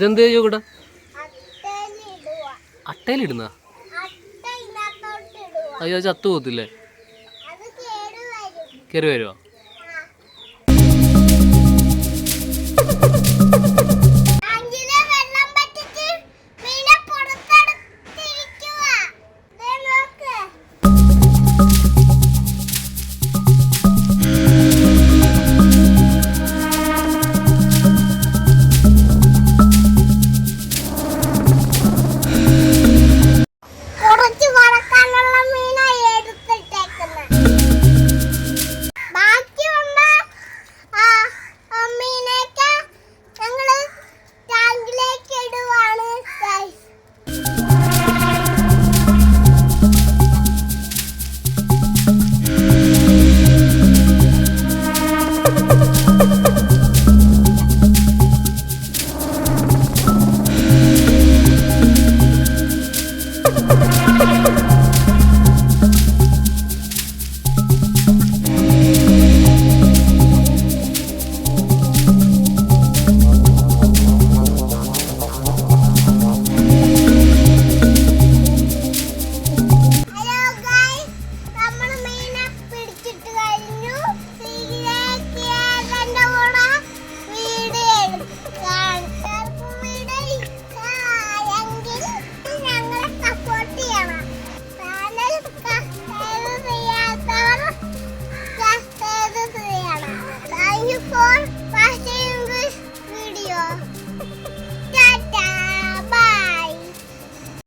ഇതെന്ത് ചോക്കട അട്ടയിലിടുക. അട്ടയിലിടുന്ന അയ്യോ ചത്തു പോകത്തില്ലേ? കയറി വരുമോ